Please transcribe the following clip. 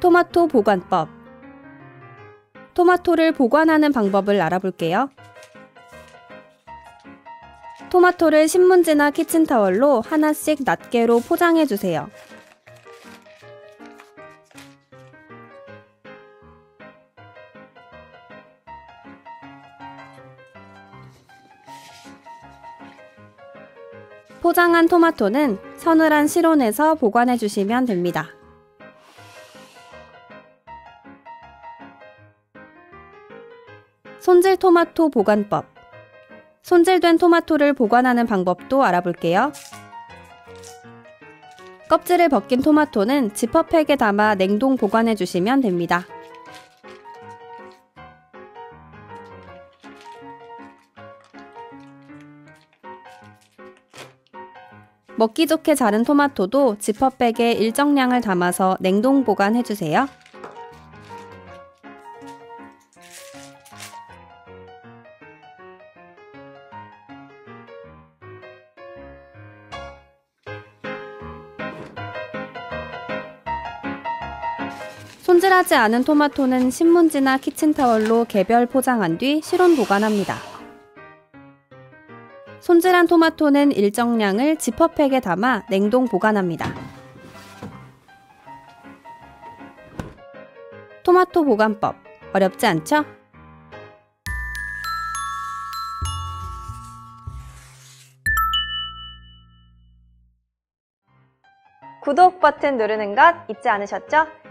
토마토 보관법 토마토를 보관하는 방법을 알아볼게요. 토마토를 신문지나 키친타월로 하나씩 낱개로 포장해 주세요. 포장한 토마토는 서늘한 실온에서 보관해 주시면 됩니다. 손질 토마토 보관법 손질된 토마토를 보관하는 방법도 알아볼게요. 껍질을 벗긴 토마토는 지퍼팩에 담아 냉동 보관해 주시면 됩니다. 먹기 좋게 자른 토마토도 지퍼백에 일정량을 담아서 냉동 보관해 주세요. 손질하지 않은 토마토는 신문지나 키친타월로 개별 포장한 뒤 실온 보관합니다. 손질한 토마토는 일정량을 지퍼팩에 담아 냉동 보관합니다. 토마토 보관법 어렵지 않죠? 구독 버튼 누르는 것 잊지 않으셨죠?